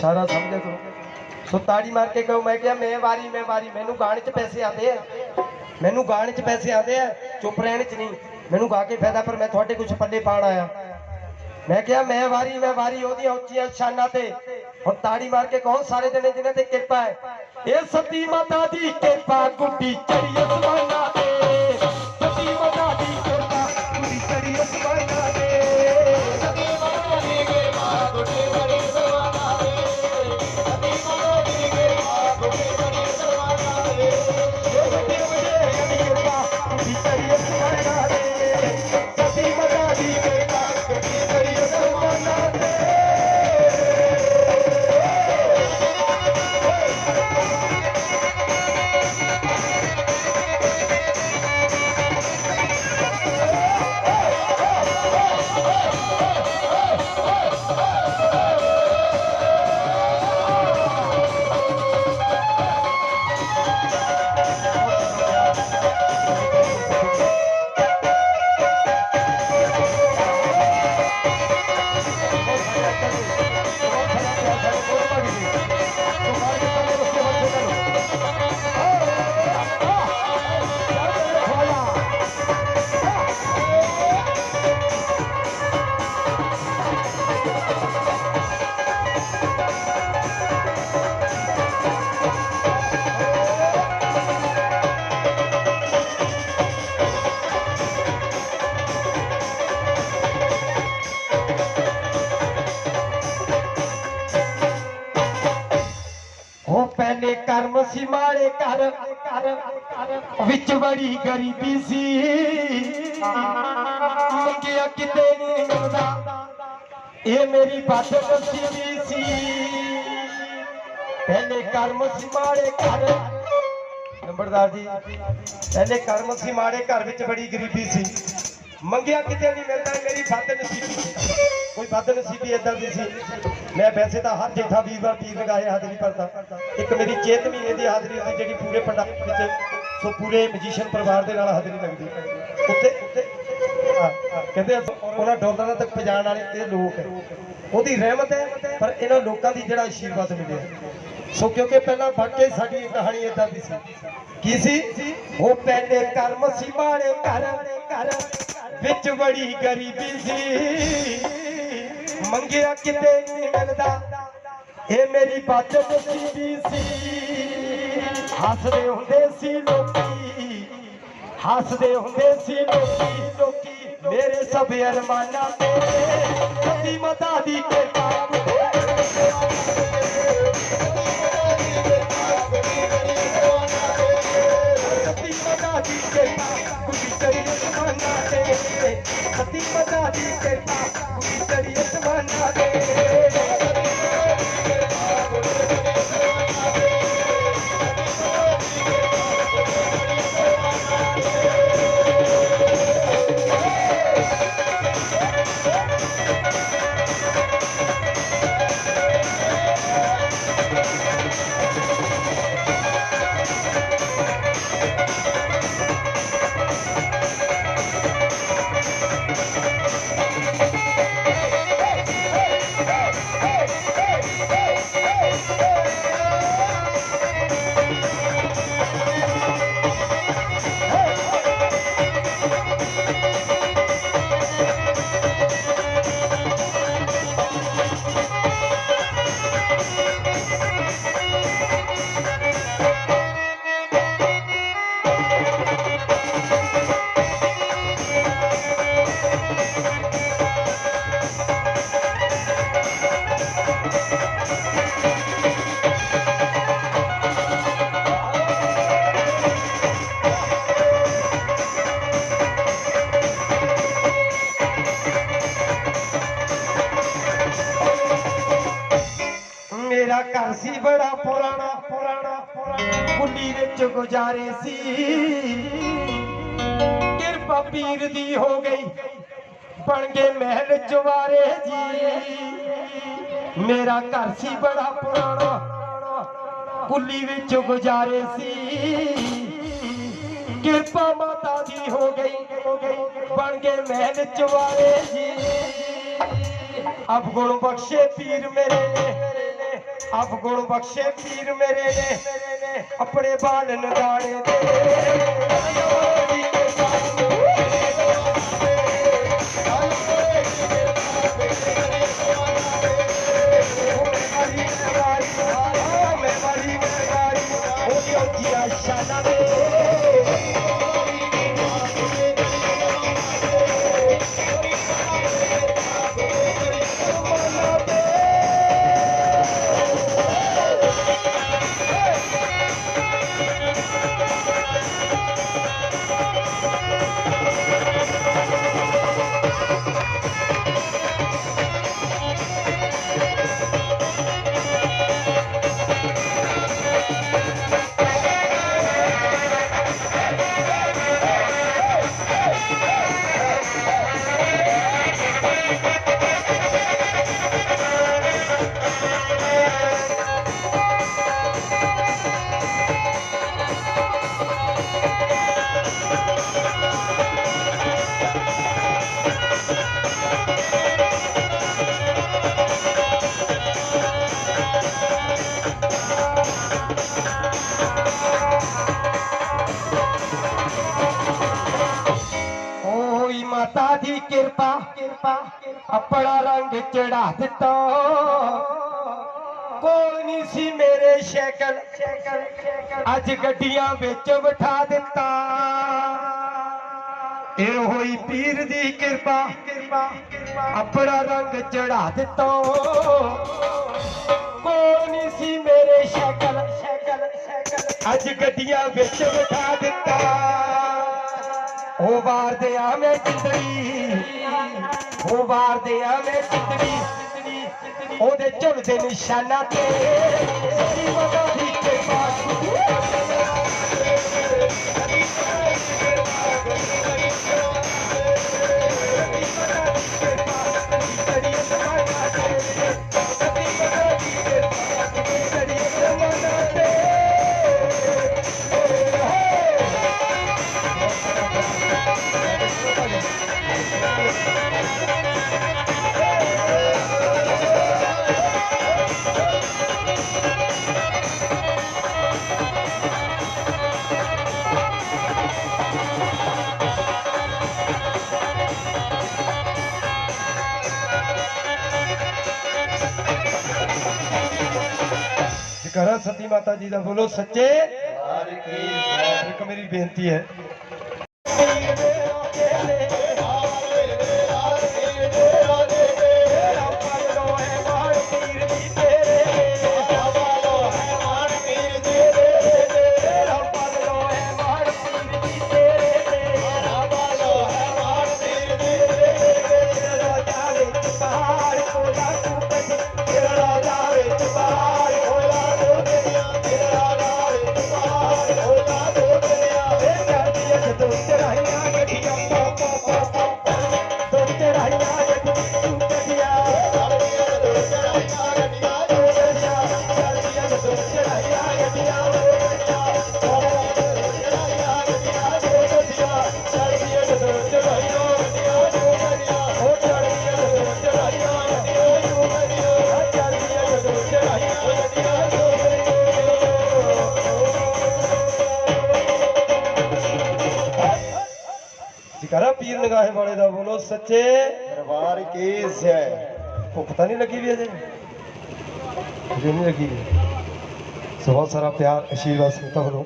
ਇਸ਼ਾਰਾ ਸਮਝਿਆ ਕਰੋ ਸੋ ਤਾੜੀ ਮਾਰ ਕੇ ਕਹੋ, ਮੈਂ ਕਿਹਾ, ਮੈਂ ਵਾਰੀ ਮੈਂ ਵਾਰੀ, ਮੈਨੂੰ ਗਾਣੇ 'ਚ ਪੈਸੇ ਆਉਂਦੇ ਆ। ਮੈਨੂੰ ਗਾਣੇ 'ਚ ਪੈਸੇ ਆਉਂਦੇ ਆ, ਚੁੱਪ ਰਹਿਣ 'ਚ ਨਹੀਂ। ਮੈਨੂੰ ਗਾ ਕੇ ਫਾਇਦਾ, ਪਰ ਮੈਂ ਤੁਹਾਡੇ ਕੁਝ ਪੱਲੇ ਪਾਣ ਆਇਆ। ਮੈਂ ਕਿਹਾ, ਮੈਂ ਵਾਰੀ ਮੈਂ ਵਾਰੀ ਉਹਦੀਆਂ ਉੱਚੀਆਂ ਸ਼ਾਨਾਂ ਤੇ। ਹੁਣ ਤਾੜੀ ਮਾਰ ਕੇ ਕਹੋ, ਸਾਰੇ ਜਣੇ ਜਿਨ੍ਹਾਂ ਤੇ ਕਿਰਪਾ ਹੈ। ਇਹ ਸਤੀ ਮਾਤਾ ਦੀ ਕਿਰਪਾ, ਗੁੱਡੀ ਚੜੀ ਚੜੀ ਅਸਮਾਨਾਂ ਪਹਿਲੇ ਕਰਮ ਸੀ ਵਿੱਚ ਬੜੀ ਗਰੀਬੀ ਸੀ। ਮੰਗਿਆ ਕਿਤੇ ਨਹੀਂ ਮਿਲਦਾ। ਇਹ ਮੇਰੀ ਬਦ ਨਸੀਬੀ ਸੀ। ਪਹਿਲੇ ਕਰਮ ਸੀ ਮਾੜੇ ਘਰ। ਨੰਬਰਦਾਰ ਜੀ, ਪਹਿਲੇ ਕਰਮ ਸੀ ਮਾੜੇ ਘਰ ਵਿੱਚ ਬੜੀ ਗਰੀਬੀ ਸੀ। ਮੰਗਿਆ ਕਿਤੇ ਨਹੀਂ ਮਿਲਦਾ ਮੇਰੀ ਬਦ ਨਸੀਬੀ ਕੋਈ ਬਦ ਨਸੀਬੀ ਏਦਾਂ ਦੀ ਸੀ। ਮੈਂ ਵੈਸੇ ਤਾਂ ਹਰ ਜੇਠਾ ਵੀਰਵਾਰ ਪੀਰ ਲਗਾਏ ਹਾਜ਼ਰੀ ਭਰਦਾ। ਇੱਕ ਮੇਰੀ ਚੇਤ ਮਹੀਨੇ ਦੀ ਹਾਜ਼ਰੀ ਹੁੰਦੀ ਜਿਹੜੀ ਪੂਰੇ ਪੰਜਾਬ ਵਿੱਚ ਸੋ ਪੂਰੇ ਮਜੀਸ਼ੀਅਨ ਪਰਿਵਾਰ ਦੇ ਨਾਲ ਹਾਜ਼ਰੀ ਲੱਗਦੀ। ਉੱਤੇ ਉੱਤੇ। ਕਹਿੰਦੇ ਉਹਨਾਂ ਡਾਲਰਾਂ ਤੱਕ ਪਹੁੰਚਾਉਣ ਵਾਲੇ ਇਹ ਲੋਕ ਹੈ। ਉਹਦੀ ਰਹਿਮਤ ਹੈ, ਪਰ ਇਹਨਾਂ ਲੋਕਾਂ ਦੀ ਜਿਹੜਾ ਆਸ਼ੀਰਵਾਦ ਮਿਲਿਆ। ਸੋ ਕਿਉਂਕਿ ਪਹਿਲਾਂ ਵਾਕਈ ਸਾਡੀ ਕਹਾਣੀ ਇਦਾਂ ਦੀ ਸੀ। ਕੀ ਸੀ? ਉਹ ਪਹਿਲੇ ਕਰਮ ਸੀ ਮਾੜੇ ਕਰ ਕਰ ਵਿੱਚ ਬੜੀ ਗਰੀਬੀ ਸੀ। ਮੰਗਿਆ ਕਿਤੇ ਨਹੀਂ ਮਿਲਦਾ। ਇਹ ਮੇਰੀ ਬਾਤ ਨਸੀਬੀ ਸੀ। ਹੱਸਦੇ ਹੁੰਦੇ ਸੀ ਲੋਕੀ। ਹੱਸਦੇ ਹੁੰਦੇ ਸੀ ਲੋਕੀ। ਲੋਕੀ ਮੇਰੇ ਸਭ ਅਰਮਾਨਾਂ ਤੇ। ਸਤੀ ਮਤਾ ਦੀ ਕਿਰਪਾ ਕੁੰਡੀ ਵਿੱਚ ਗੁਜ਼ਾਰੇ ਸੀ। ਕਿਰਪਾ ਪੀਰ ਦੀ ਹੋ ਗਈ। ਬਣ ਗਏ ਮਹਿਲ ਚਵਾਰੇ ਜੀ। ਮੇਰਾ ਘਰ ਸੀ ਬੜਾ ਪੁਰਾਣਾ। ਕੁੱਲੀ ਵਿੱਚ ਗੁਜ਼ਾਰੇ ਸੀ। ਕਿਰਪਾ ਮਾਤਾ ਦੀ ਹੋ ਗਈ। ਬਣ ਗਏ ਮਹਿਲ ਚਵਾਰੇ ਜੀ। ਅਬ ਗੁਣ ਬਖਸ਼ੇ ਪੀਰ ਮੇਰੇ ਆਪ ਗੁਣ ਬਖਸ਼ੇ ਪੀਰ ਮੇਰੇ ਨੇ ਆਪਣੇ ਬਾਲਨ ਦਾਣੇ ਦੇ। ਮਾਤਾ ਦੀ ਕਿਰਪਾ ਕਿਰਪਾ, ਆਪਣਾ ਰੰਗ ਚੜਾ ਦਿੱਤਾ। ਕੋਲ ਨਹੀਂ ਸੀ ਮੇਰੇ ਸ਼ੈਕਲ ਅੱਜ ਗੱਡੀਆਂ ਵਿੱਚ ਬਿਠਾ ਦਿੱਤਾ। ਇਹ ਹੋਈ ਪੀਰ ਦੀ ਕਿਰਪਾ ਆਪਣਾ ਰੰਗ ਚੜਾ ਦਿੱਤਾ। ਕੋਲ ਨਹੀਂ ਸੀ ਮੇਰੇ ਸ਼ੈਕਲ। ਅੱਜ ਗੱਡੀਆਂ ਵਿੱਚ ਬਿਠਾ ਦਿੱਤਾ। ਉਹ ਵਾਰਦੇ ਆ ਮੈਂ ਚਿੰਦੜੀ ਉਹ ਵਾਰਦੇ ਆ ਮੈਂ ਚਿੰਦੜੀ ਉਹਦੇ ਝੁਲਦੇ ਨਿਸ਼ਾਨਾ ਤੇ। ਸਰੀ ਮਦਾ ਦੀ ਕਿਰਪਾ ਜਕਰਾ ਸਤੀ ਮਾਤਾ ਜੀ ਦਾ ਬੋਲੋ ਸੱਚੇ ਇੱਕ ਮੇਰੀ ਬੇਨਤੀ ਹੈ। ਜਕਰਾ ਪੀਰ ਵਾਲੇ ਦਾ ਬੋਲੋ, ਸੱਚੇ ਦਰਬਾਰ ਕੀ ਹੈ ਭੁੱਖ ਤਾਂ ਨਹੀਂ ਲੱਗੀ ਵੀ ਅਜੇ। ਅਜੇ ਨਹੀਂ ਲੱਗੀ। ਸੋ ਬਹੁਤ ਸਾਰਾ ਪਿਆਰ ਆਸ਼ੀਰਵਾਦ ਸੰਗਤਾਂ ਵੱਲੋਂ।